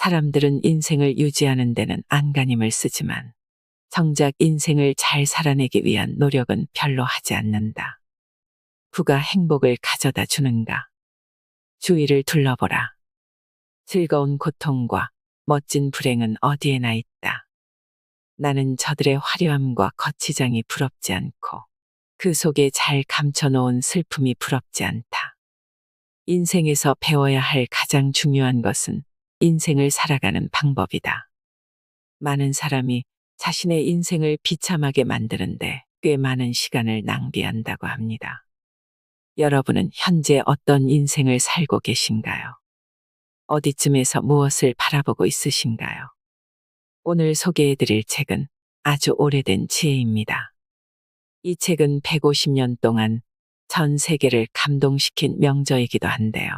사람들은 인생을 유지하는 데는 안간힘을 쓰지만 정작 인생을 잘 살아내기 위한 노력은 별로 하지 않는다. 부가 행복을 가져다 주는가? 주위를 둘러보라. 즐거운 고통과 멋진 불행은 어디에나 있다. 나는 저들의 화려함과 거치장이 부럽지 않고 그 속에 잘 감춰놓은 슬픔이 부럽지 않다. 인생에서 배워야 할 가장 중요한 것은 인생을 살아가는 방법이다. 많은 사람이 자신의 인생을 비참하게 만드는데 꽤 많은 시간을 낭비한다고 합니다. 여러분은 현재 어떤 인생을 살고 계신가요? 어디쯤에서 무엇을 바라보고 있으신가요? 오늘 소개해드릴 책은 아주 오래된 지혜입니다. 이 책은 150년 동안 전 세계를 감동시킨 명저이기도 한데요.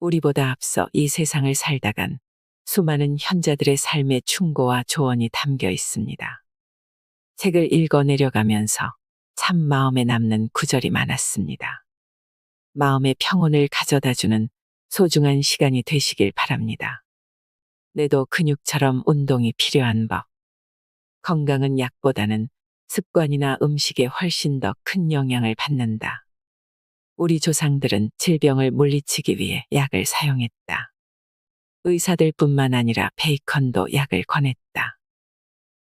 우리보다 앞서 이 세상을 살다간 수많은 현자들의 삶의 충고와 조언이 담겨 있습니다. 책을 읽어 내려가면서 참 마음에 남는 구절이 많았습니다. 마음의 평온을 가져다 주는 소중한 시간이 되시길 바랍니다. 뇌도 근육처럼 운동이 필요한 법. 건강은 약보다는 습관이나 음식에 훨씬 더 큰 영향을 받는다. 우리 조상들은 질병을 물리치기 위해 약을 사용했다. 의사들뿐만 아니라 베이컨도 약을 권했다.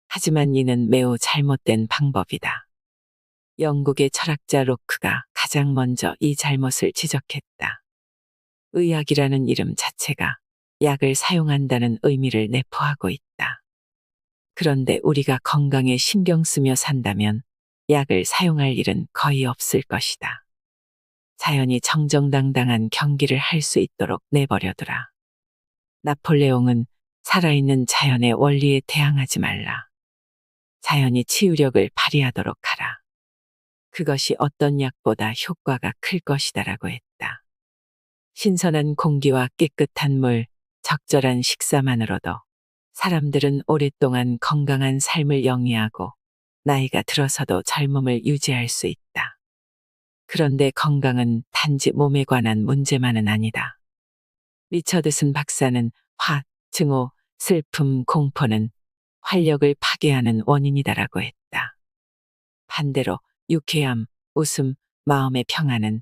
하지만 이는 매우 잘못된 방법이다. 영국의 철학자 로크가 가장 먼저 이 잘못을 지적했다. 의학이라는 이름 자체가 약을 사용한다는 의미를 내포하고 있다. 그런데 우리가 건강에 신경 쓰며 산다면 약을 사용할 일은 거의 없을 것이다. 자연이 정정당당한 경기를 할 수 있도록 내버려두라. 나폴레옹은 살아있는 자연의 원리에 대항하지 말라. 자연이 치유력을 발휘하도록 하라. 그것이 어떤 약보다 효과가 클 것이다라고 했다. 신선한 공기와 깨끗한 물, 적절한 식사만으로도 사람들은 오랫동안 건강한 삶을 영위하고 나이가 들어서도 젊음을 유지할 수 있다. 그런데 건강은 단지 몸에 관한 문제만은 아니다. 리처드슨 박사는 화, 증오, 슬픔, 공포는 활력을 파괴하는 원인이다라고 했다. 반대로 유쾌함, 웃음, 마음의 평안은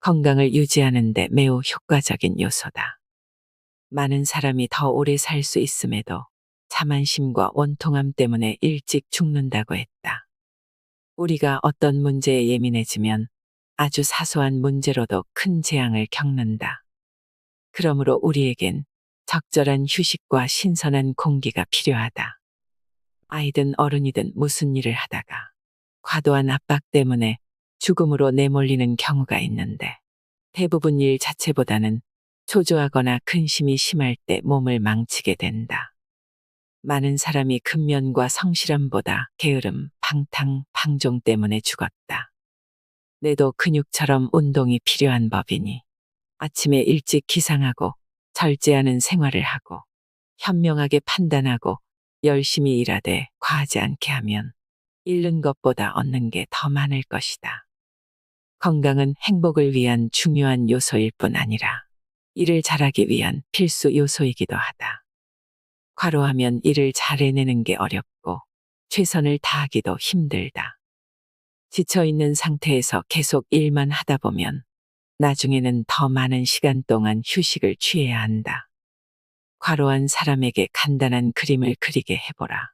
건강을 유지하는 데 매우 효과적인 요소다. 많은 사람이 더 오래 살 수 있음에도 자만심과 원통함 때문에 일찍 죽는다고 했다. 우리가 어떤 문제에 예민해지면 아주 사소한 문제로도 큰 재앙을 겪는다. 그러므로 우리에겐 적절한 휴식과 신선한 공기가 필요하다. 아이든 어른이든 무슨 일을 하다가 과도한 압박 때문에 죽음으로 내몰리는 경우가 있는데 대부분 일 자체보다는 초조하거나 근심이 심할 때 몸을 망치게 된다. 많은 사람이 근면과 성실함보다 게으름, 방탕, 방종 때문에 죽었다. 뇌도 근육처럼 운동이 필요한 법이니 아침에 일찍 기상하고 절제하는 생활을 하고 현명하게 판단하고 열심히 일하되 과하지 않게 하면 잃는 것보다 얻는 게 더 많을 것이다. 건강은 행복을 위한 중요한 요소일 뿐 아니라 일을 잘하기 위한 필수 요소이기도 하다. 과로하면 일을 잘 해내는 게 어렵고 최선을 다하기도 힘들다. 지쳐있는 상태에서 계속 일만 하다 보면 나중에는 더 많은 시간 동안 휴식을 취해야 한다. 과로한 사람에게 간단한 그림을 그리게 해보라.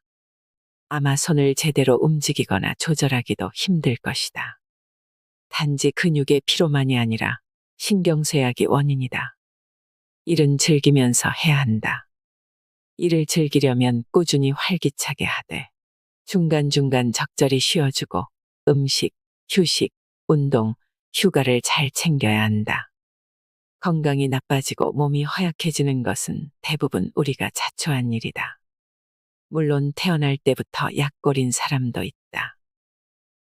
아마 손을 제대로 움직이거나 조절하기도 힘들 것이다. 단지 근육의 피로만이 아니라 신경쇠약이 원인이다. 일은 즐기면서 해야 한다. 일을 즐기려면 꾸준히 활기차게 하되 중간중간 적절히 쉬어주고 음식, 휴식, 운동, 휴가를 잘 챙겨야 한다. 건강이 나빠지고 몸이 허약해지는 것은 대부분 우리가 자초한 일이다. 물론 태어날 때부터 약골인 사람도 있다.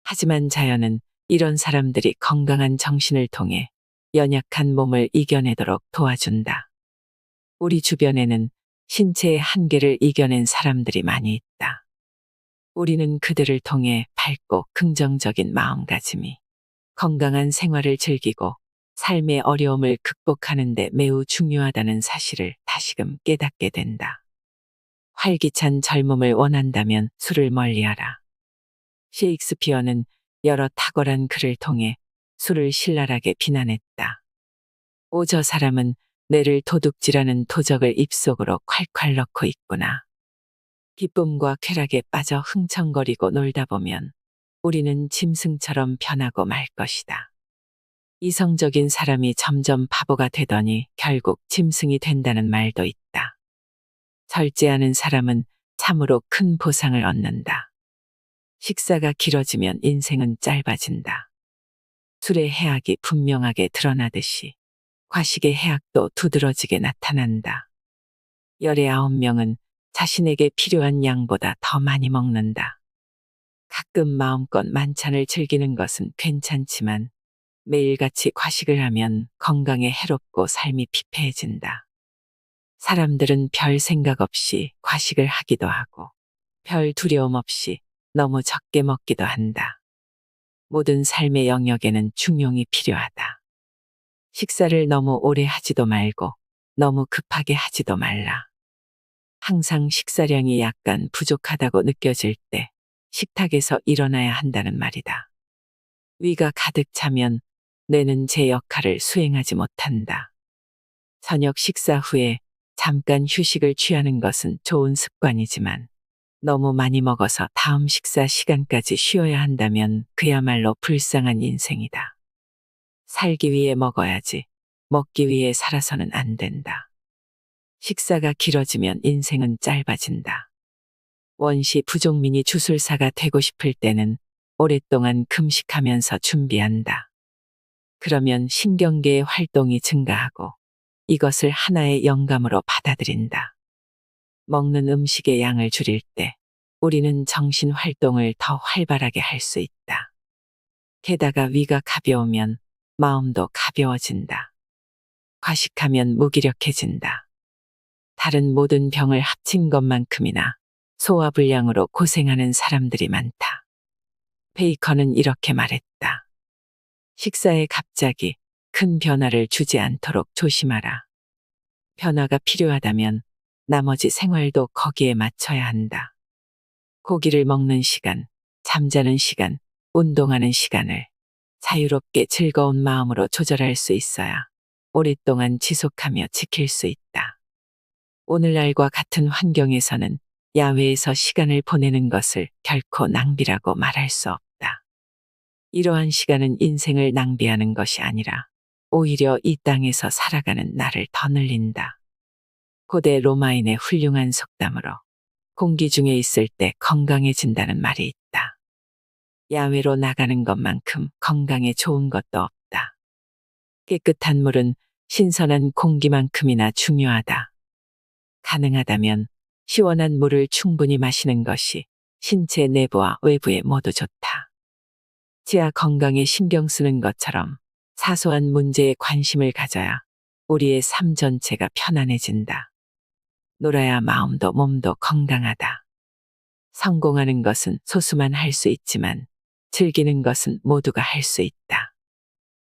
하지만 자연은 이런 사람들이 건강한 정신을 통해 연약한 몸을 이겨내도록 도와준다. 우리 주변에는 신체의 한계를 이겨낸 사람들이 많이 있다. 우리는 그들을 통해 밝고 긍정적인 마음가짐이 건강한 생활을 즐기고 삶의 어려움을 극복하는 데 매우 중요하다는 사실을 다시금 깨닫게 된다. 활기찬 젊음을 원한다면 술을 멀리하라. 셰익스피어는 여러 탁월한 글을 통해 술을 신랄하게 비난했다. 오 저 사람은 뇌를 도둑질하는 도적을 입속으로 콸콸 넣고 있구나. 기쁨과 쾌락에 빠져 흥청거리고 놀다 보면 우리는 짐승처럼 변하고 말 것이다. 이성적인 사람이 점점 바보가 되더니 결국 짐승이 된다는 말도 있다. 절제하는 사람은 참으로 큰 보상을 얻는다. 식사가 길어지면 인생은 짧아진다. 술의 해악이 분명하게 드러나듯이 과식의 해악도 두드러지게 나타난다. 열의 아홉 명은 자신에게 필요한 양보다 더 많이 먹는다. 가끔 마음껏 만찬을 즐기는 것은 괜찮지만 매일같이 과식을 하면 건강에 해롭고 삶이 피폐해진다. 사람들은 별 생각 없이 과식을 하기도 하고 별 두려움 없이 너무 적게 먹기도 한다. 모든 삶의 영역에는 중용이 필요하다. 식사를 너무 오래 하지도 말고 너무 급하게 하지도 말라. 항상 식사량이 약간 부족하다고 느껴질 때 식탁에서 일어나야 한다는 말이다. 위가 가득 차면 뇌는 제 역할을 수행하지 못한다. 저녁 식사 후에 잠깐 휴식을 취하는 것은 좋은 습관이지만 너무 많이 먹어서 다음 식사 시간까지 쉬어야 한다면 그야말로 불쌍한 인생이다. 살기 위해 먹어야지 먹기 위해 살아서는 안 된다. 식사가 길어지면 인생은 짧아진다. 원시 부족민이 주술사가 되고 싶을 때는 오랫동안 금식하면서 준비한다. 그러면 신경계의 활동이 증가하고 이것을 하나의 영감으로 받아들인다. 먹는 음식의 양을 줄일 때 우리는 정신 활동을 더 활발하게 할 수 있다. 게다가 위가 가벼우면 마음도 가벼워진다. 과식하면 무기력해진다. 다른 모든 병을 합친 것만큼이나 소화불량으로 고생하는 사람들이 많다. 베이컨은 이렇게 말했다. 식사에 갑자기 큰 변화를 주지 않도록 조심하라. 변화가 필요하다면 나머지 생활도 거기에 맞춰야 한다. 고기를 먹는 시간, 잠자는 시간, 운동하는 시간을 자유롭게 즐거운 마음으로 조절할 수 있어야 오랫동안 지속하며 지킬 수 있다. 오늘날과 같은 환경에서는 야외에서 시간을 보내는 것을 결코 낭비라고 말할 수 없다. 이러한 시간은 인생을 낭비하는 것이 아니라 오히려 이 땅에서 살아가는 나를 더 늘린다. 고대 로마인의 훌륭한 속담으로 공기 중에 있을 때 건강해진다는 말이 있다. 야외로 나가는 것만큼 건강에 좋은 것도 없다. 깨끗한 물은 신선한 공기만큼이나 중요하다. 가능하다면 시원한 물을 충분히 마시는 것이 신체 내부와 외부에 모두 좋다. 지하 건강에 신경 쓰는 것처럼 사소한 문제에 관심을 가져야 우리의 삶 전체가 편안해진다. 놀아야 마음도 몸도 건강하다. 성공하는 것은 소수만 할 수 있지만 즐기는 것은 모두가 할 수 있다.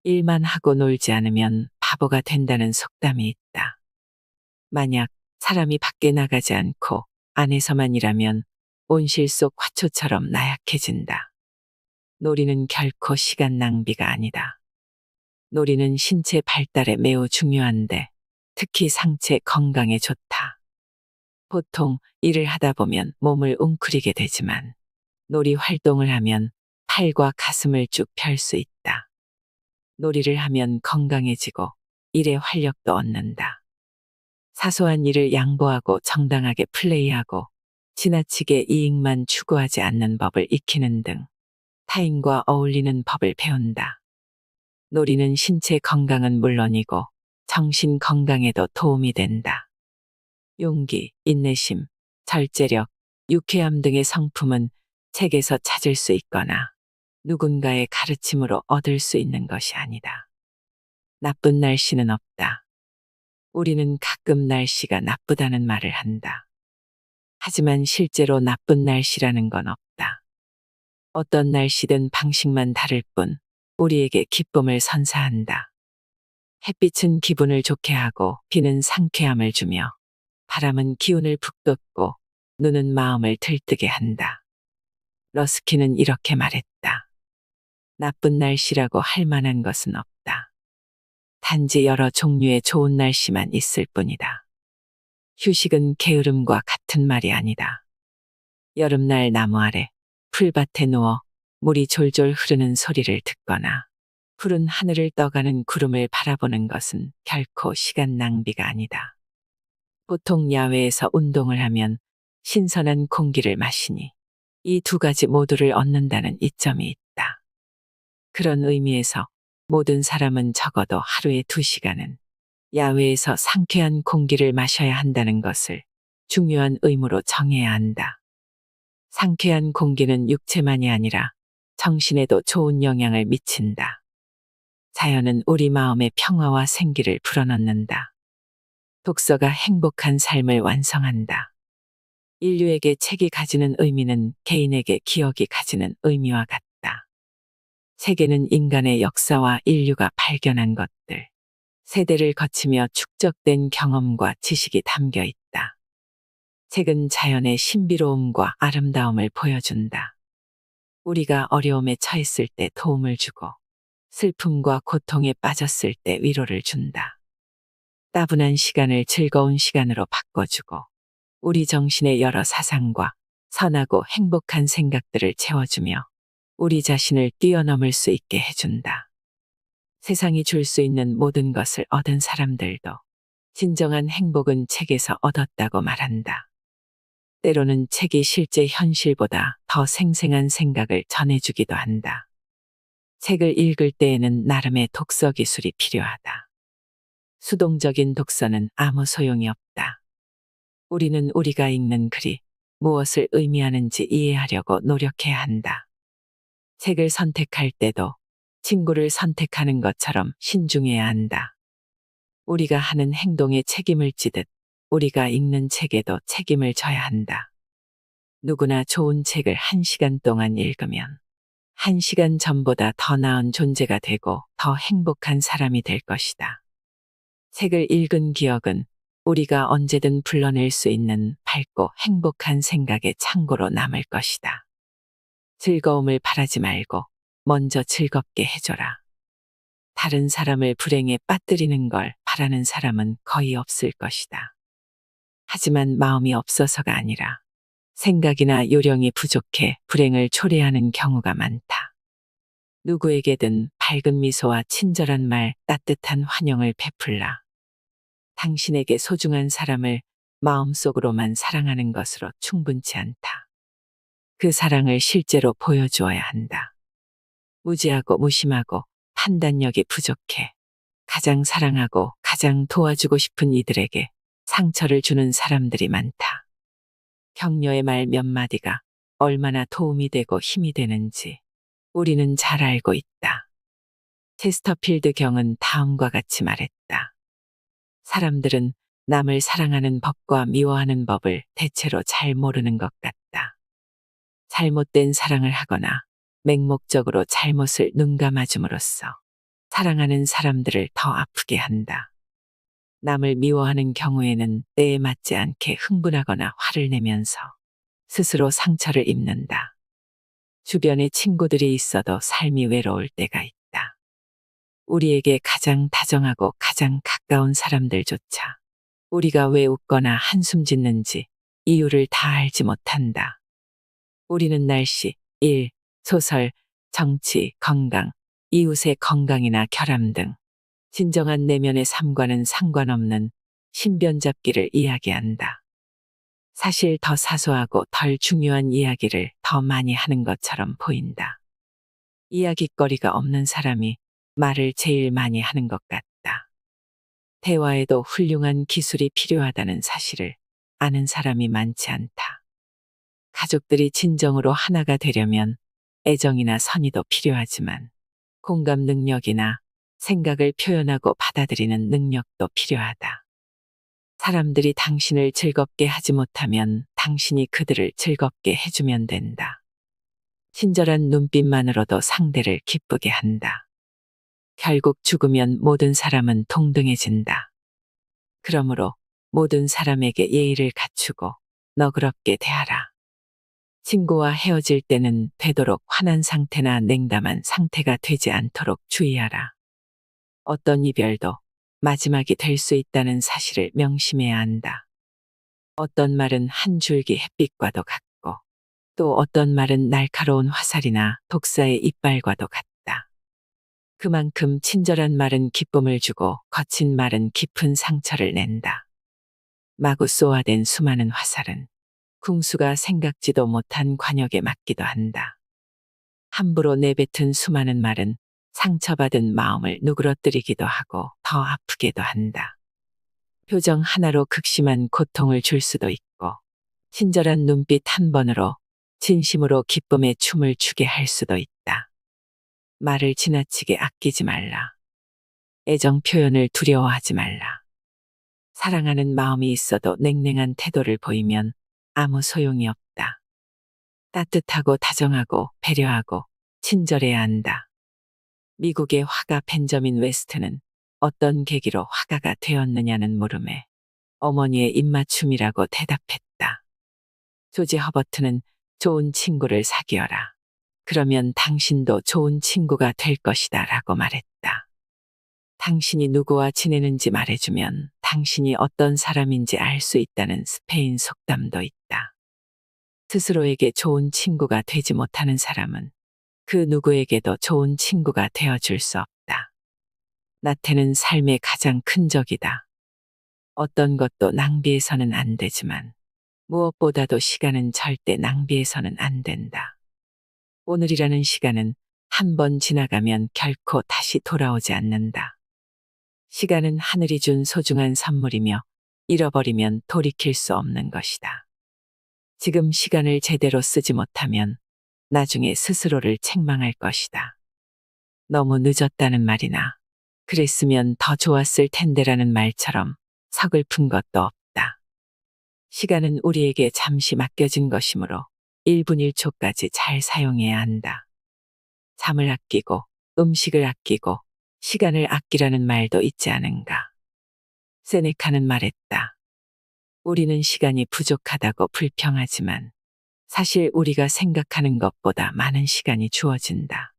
일만 하고 놀지 않으면 바보가 된다는 속담이 있다. 만약 사람이 밖에 나가지 않고 안에서만 일하면 온실 속 화초처럼 나약해진다. 놀이는 결코 시간 낭비가 아니다. 놀이는 신체 발달에 매우 중요한데 특히 상체 건강에 좋다. 보통 일을 하다 보면 몸을 웅크리게 되지만 놀이 활동을 하면 팔과 가슴을 쭉 펼 수 있다. 놀이를 하면 건강해지고 일의 활력도 얻는다. 사소한 일을 양보하고 정당하게 플레이하고 지나치게 이익만 추구하지 않는 법을 익히는 등 타인과 어울리는 법을 배운다. 놀이는 신체 건강은 물론이고 정신 건강에도 도움이 된다. 용기, 인내심, 절제력, 유쾌함 등의 성품은 책에서 찾을 수 있거나 누군가의 가르침으로 얻을 수 있는 것이 아니다. 나쁜 날씨는 없다. 우리는 가끔 날씨가 나쁘다는 말을 한다. 하지만 실제로 나쁜 날씨라는 건 없다. 어떤 날씨든 방식만 다를 뿐 우리에게 기쁨을 선사한다. 햇빛은 기분을 좋게 하고 비는 상쾌함을 주며 바람은 기운을 북돋고 눈은 마음을 들뜨게 한다. 러스키는 이렇게 말했다. 나쁜 날씨라고 할 만한 것은 없다. 단지 여러 종류의 좋은 날씨만 있을 뿐이다. 휴식은 게으름과 같은 말이 아니다. 여름날 나무 아래 풀밭에 누워 물이 졸졸 흐르는 소리를 듣거나 푸른 하늘을 떠가는 구름을 바라보는 것은 결코 시간 낭비가 아니다. 보통 야외에서 운동을 하면 신선한 공기를 마시니 이 두 가지 모두를 얻는다는 이점이 있다. 그런 의미에서 모든 사람은 적어도 하루에 두 시간은 야외에서 상쾌한 공기를 마셔야 한다는 것을 중요한 의무로 정해야 한다. 상쾌한 공기는 육체만이 아니라 정신에도 좋은 영향을 미친다. 자연은 우리 마음의 평화와 생기를 불어넣는다. 독서가 행복한 삶을 완성한다. 인류에게 책이 가지는 의미는 개인에게 기억이 가지는 의미와 같다. 세계는 인간의 역사와 인류가 발견한 것들, 세대를 거치며 축적된 경험과 지식이 담겨 있다. 책은 자연의 신비로움과 아름다움을 보여준다. 우리가 어려움에 처했을 때 도움을 주고 슬픔과 고통에 빠졌을 때 위로를 준다. 따분한 시간을 즐거운 시간으로 바꿔주고 우리 정신의 여러 사상과 선하고 행복한 생각들을 채워주며 우리 자신을 뛰어넘을 수 있게 해준다. 세상이 줄 수 있는 모든 것을 얻은 사람들도 진정한 행복은 책에서 얻었다고 말한다. 때로는 책이 실제 현실보다 더 생생한 생각을 전해주기도 한다. 책을 읽을 때에는 나름의 독서 기술이 필요하다. 수동적인 독서는 아무 소용이 없다. 우리는 우리가 읽는 글이 무엇을 의미하는지 이해하려고 노력해야 한다. 책을 선택할 때도 친구를 선택하는 것처럼 신중해야 한다. 우리가 하는 행동에 책임을 지듯 우리가 읽는 책에도 책임을 져야 한다. 누구나 좋은 책을 한 시간 동안 읽으면 한 시간 전보다 더 나은 존재가 되고 더 행복한 사람이 될 것이다. 책을 읽은 기억은 우리가 언제든 불러낼 수 있는 밝고 행복한 생각의 창고로 남을 것이다. 즐거움을 바라지 말고 먼저 즐겁게 해줘라. 다른 사람을 불행에 빠뜨리는 걸 바라는 사람은 거의 없을 것이다. 하지만 마음이 없어서가 아니라 생각이나 요령이 부족해 불행을 초래하는 경우가 많다. 누구에게든 밝은 미소와 친절한 말, 따뜻한 환영을 베풀라. 당신에게 소중한 사람을 마음속으로만 사랑하는 것으로 충분치 않다. 그 사랑을 실제로 보여주어야 한다. 무지하고 무심하고 판단력이 부족해 가장 사랑하고 가장 도와주고 싶은 이들에게 상처를 주는 사람들이 많다. 격려의 말 몇 마디가 얼마나 도움이 되고 힘이 되는지 우리는 잘 알고 있다. 체스터필드 경은 다음과 같이 말했다. 사람들은 남을 사랑하는 법과 미워하는 법을 대체로 잘 모르는 것 같다. 잘못된 사랑을 하거나 맹목적으로 잘못을 눈감아줌으로써 사랑하는 사람들을 더 아프게 한다. 남을 미워하는 경우에는 때에 맞지 않게 흥분하거나 화를 내면서 스스로 상처를 입는다. 주변에 친구들이 있어도 삶이 외로울 때가 있다. 우리에게 가장 다정하고 가장 가까운 사람들조차 우리가 왜 웃거나 한숨 짓는지 이유를 다 알지 못한다. 우리는 날씨, 일, 소설, 정치, 건강, 이웃의 건강이나 결함 등 진정한 내면의 삶과는 상관없는 신변잡기를 이야기한다. 사실 더 사소하고 덜 중요한 이야기를 더 많이 하는 것처럼 보인다. 이야기거리가 없는 사람이 말을 제일 많이 하는 것 같다. 대화에도 훌륭한 기술이 필요하다는 사실을 아는 사람이 많지 않다. 가족들이 진정으로 하나가 되려면 애정이나 선의도 필요하지만 공감 능력이나 생각을 표현하고 받아들이는 능력도 필요하다. 사람들이 당신을 즐겁게 하지 못하면 당신이 그들을 즐겁게 해주면 된다. 친절한 눈빛만으로도 상대를 기쁘게 한다. 결국 죽으면 모든 사람은 동등해진다. 그러므로 모든 사람에게 예의를 갖추고 너그럽게 대하라. 친구와 헤어질 때는 되도록 화난 상태나 냉담한 상태가 되지 않도록 주의하라. 어떤 이별도 마지막이 될 수 있다는 사실을 명심해야 한다. 어떤 말은 한 줄기 햇빛과도 같고 또 어떤 말은 날카로운 화살이나 독사의 이빨과도 같다. 그만큼 친절한 말은 기쁨을 주고 거친 말은 깊은 상처를 낸다. 마구 쏘아댄 수많은 화살은 궁수가 생각지도 못한 관역에 맞기도 한다. 함부로 내뱉은 수많은 말은 상처받은 마음을 누그러뜨리기도 하고 더 아프게도 한다. 표정 하나로 극심한 고통을 줄 수도 있고, 친절한 눈빛 한 번으로 진심으로 기쁨의 춤을 추게 할 수도 있다. 말을 지나치게 아끼지 말라. 애정 표현을 두려워하지 말라. 사랑하는 마음이 있어도 냉랭한 태도를 보이면 아무 소용이 없다. 따뜻하고 다정하고 배려하고 친절해야 한다. 미국의 화가 벤저민 웨스트는 어떤 계기로 화가가 되었느냐는 물음에 어머니의 입맞춤이라고 대답했다. 조지 허버트는 좋은 친구를 사귀어라. 그러면 당신도 좋은 친구가 될 것이다 라고 말했다. 당신이 누구와 지내는지 말해주면 당신이 어떤 사람인지 알 수 있다는 스페인 속담도 있다. 스스로에게 좋은 친구가 되지 못하는 사람은 그 누구에게도 좋은 친구가 되어줄 수 없다. 나태는 삶의 가장 큰 적이다. 어떤 것도 낭비해서는 안 되지만 무엇보다도 시간은 절대 낭비해서는 안 된다. 오늘이라는 시간은 한 번 지나가면 결코 다시 돌아오지 않는다. 시간은 하늘이 준 소중한 선물이며 잃어버리면 돌이킬 수 없는 것이다. 지금 시간을 제대로 쓰지 못하면 나중에 스스로를 책망할 것이다. 너무 늦었다는 말이나 그랬으면 더 좋았을 텐데라는 말처럼 서글픈 것도 없다. 시간은 우리에게 잠시 맡겨진 것이므로 1분 1초까지 잘 사용해야 한다. 잠을 아끼고 음식을 아끼고 시간을 아끼라는 말도 있지 않은가. 세네카는 말했다. 우리는 시간이 부족하다고 불평하지만 사실 우리가 생각하는 것보다 많은 시간이 주어진다.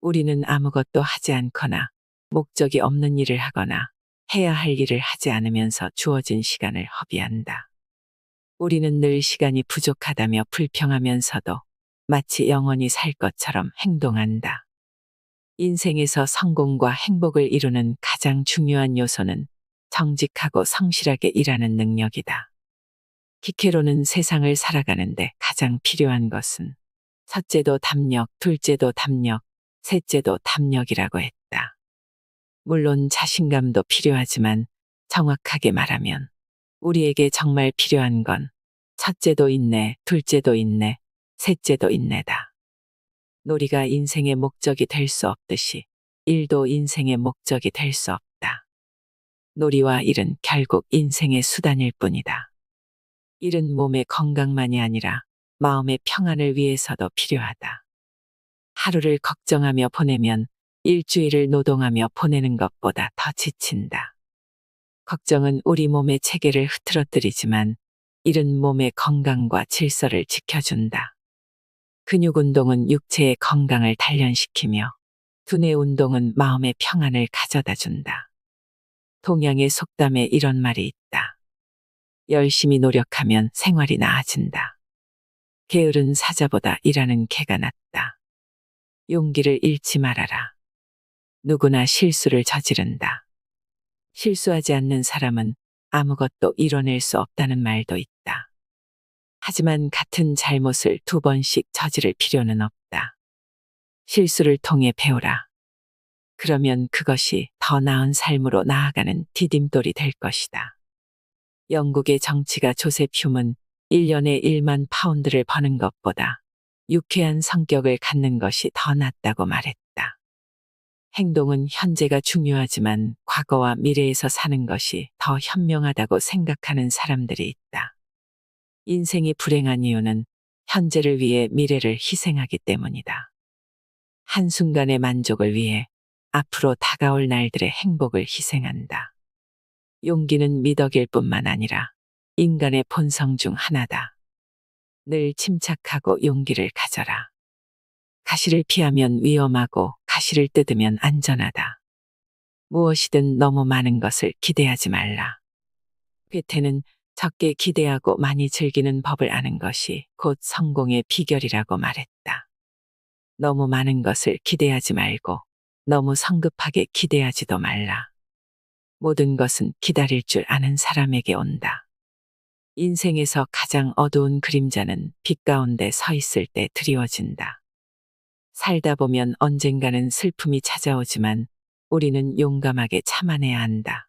우리는 아무것도 하지 않거나 목적이 없는 일을 하거나 해야 할 일을 하지 않으면서 주어진 시간을 허비한다. 우리는 늘 시간이 부족하다며 불평하면서도 마치 영원히 살 것처럼 행동한다. 인생에서 성공과 행복을 이루는 가장 중요한 요소는 정직하고 성실하게 일하는 능력이다. 키케로는 세상을 살아가는데 가장 필요한 것은 첫째도 담력, 둘째도 담력, 셋째도 담력이라고 했다. 물론 자신감도 필요하지만 정확하게 말하면 우리에게 정말 필요한 건 첫째도 있네, 둘째도 있네, 셋째도 있네다. 놀이가 인생의 목적이 될 수 없듯이 일도 인생의 목적이 될 수 없다. 놀이와 일은 결국 인생의 수단일 뿐이다. 일은 몸의 건강만이 아니라 마음의 평안을 위해서도 필요하다. 하루를 걱정하며 보내면 일주일을 노동하며 보내는 것보다 더 지친다. 걱정은 우리 몸의 체계를 흐트러뜨리지만 일은 몸의 건강과 질서를 지켜준다. 근육 운동은 육체의 건강을 단련시키며 두뇌 운동은 마음의 평안을 가져다 준다. 동양의 속담에 이런 말이 있다. 열심히 노력하면 생활이 나아진다. 게으른 사자보다 일하는 개가 낫다. 용기를 잃지 말아라. 누구나 실수를 저지른다. 실수하지 않는 사람은 아무것도 이뤄낼 수 없다는 말도 있다. 하지만 같은 잘못을 두 번씩 저지를 필요는 없다. 실수를 통해 배우라. 그러면 그것이 더 나은 삶으로 나아가는 디딤돌이 될 것이다. 영국의 정치가 조셉 흉은 1년에 1만 파운드를 버는 것보다 유쾌한 성격을 갖는 것이 더 낫다고 말했다. 행동은 현재가 중요하지만 과거와 미래에서 사는 것이 더 현명하다고 생각하는 사람들이 있다. 인생이 불행한 이유는 현재를 위해 미래를 희생하기 때문이다. 한순간의 만족을 위해 앞으로 다가올 날들의 행복을 희생한다. 용기는 미덕일 뿐만 아니라 인간의 본성 중 하나다. 늘 침착하고 용기를 가져라. 가시를 피하면 위험하고 가시를 뜯으면 안전하다. 무엇이든 너무 많은 것을 기대하지 말라. 괴테는 적게 기대하고 많이 즐기는 법을 아는 것이 곧 성공의 비결이라고 말했다. 너무 많은 것을 기대하지 말고 너무 성급하게 기대하지도 말라. 모든 것은 기다릴 줄 아는 사람에게 온다. 인생에서 가장 어두운 그림자는 빛 가운데 서 있을 때 드리워진다. 살다 보면 언젠가는 슬픔이 찾아오지만 우리는 용감하게 참아내야 한다.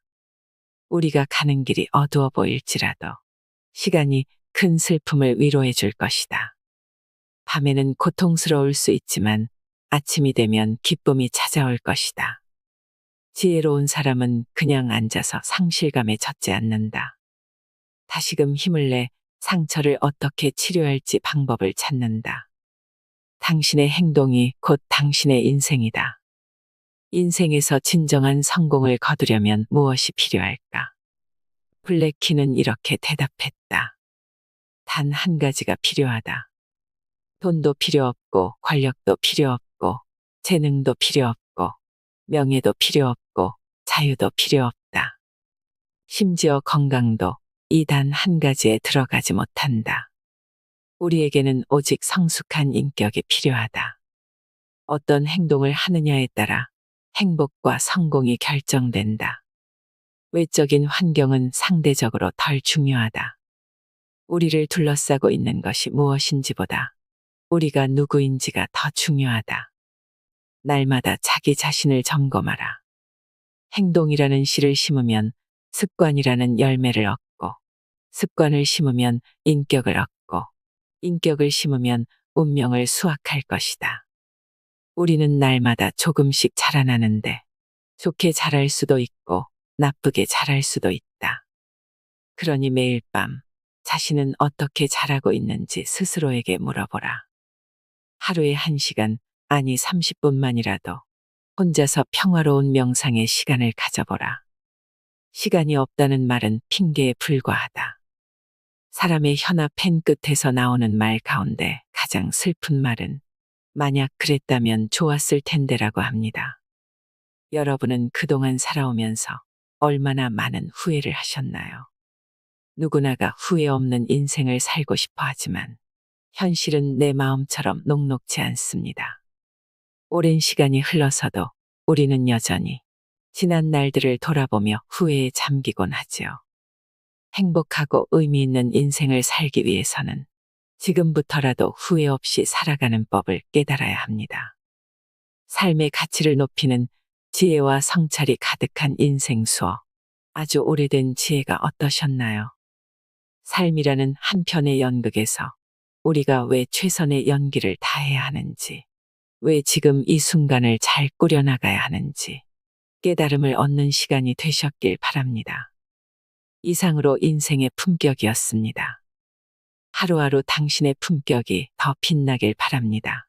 우리가 가는 길이 어두워 보일지라도 시간이 큰 슬픔을 위로해 줄 것이다. 밤에는 고통스러울 수 있지만 아침이 되면 기쁨이 찾아올 것이다. 지혜로운 사람은 그냥 앉아서 상실감에 젖지 않는다. 다시금 힘을 내 상처를 어떻게 치료할지 방법을 찾는다. 당신의 행동이 곧 당신의 인생이다. 인생에서 진정한 성공을 거두려면 무엇이 필요할까? 블랙키는 이렇게 대답했다. 단 한 가지가 필요하다. 돈도 필요 없고, 권력도 필요 없고, 재능도 필요 없고, 명예도 필요 없고, 자유도 필요 없다. 심지어 건강도 이 단 한 가지에 들어가지 못한다. 우리에게는 오직 성숙한 인격이 필요하다. 어떤 행동을 하느냐에 따라 행복과 성공이 결정된다. 외적인 환경은 상대적으로 덜 중요하다. 우리를 둘러싸고 있는 것이 무엇인지보다 우리가 누구인지가 더 중요하다. 날마다 자기 자신을 점검하라. 행동이라는 씨를 심으면 습관이라는 열매를 얻고, 습관을 심으면 인격을 얻고, 인격을 심으면 운명을 수확할 것이다. 우리는 날마다 조금씩 자라나는데 좋게 자랄 수도 있고 나쁘게 자랄 수도 있다. 그러니 매일 밤 자신은 어떻게 자라고 있는지 스스로에게 물어보라. 하루에 한 시간, 아니 30분만이라도 혼자서 평화로운 명상의 시간을 가져보라. 시간이 없다는 말은 핑계에 불과하다. 사람의 혀나 펜 끝에서 나오는 말 가운데 가장 슬픈 말은 만약 그랬다면 좋았을 텐데라고 합니다. 여러분은 그동안 살아오면서 얼마나 많은 후회를 하셨나요? 누구나가 후회 없는 인생을 살고 싶어 하지만 현실은 내 마음처럼 녹록지 않습니다. 오랜 시간이 흘러서도 우리는 여전히 지난 날들을 돌아보며 후회에 잠기곤 하지요. 행복하고 의미 있는 인생을 살기 위해서는 지금부터라도 후회 없이 살아가는 법을 깨달아야 합니다. 삶의 가치를 높이는 지혜와 성찰이 가득한 인생 수어. 아주 오래된 지혜가 어떠셨나요? 삶이라는 한 편의 연극에서 우리가 왜 최선의 연기를 다해야 하는지, 왜 지금 이 순간을 잘 꾸려나가야 하는지 깨달음을 얻는 시간이 되셨길 바랍니다. 이상으로 인생의 품격이었습니다. 하루하루 당신의 품격이 더 빛나길 바랍니다.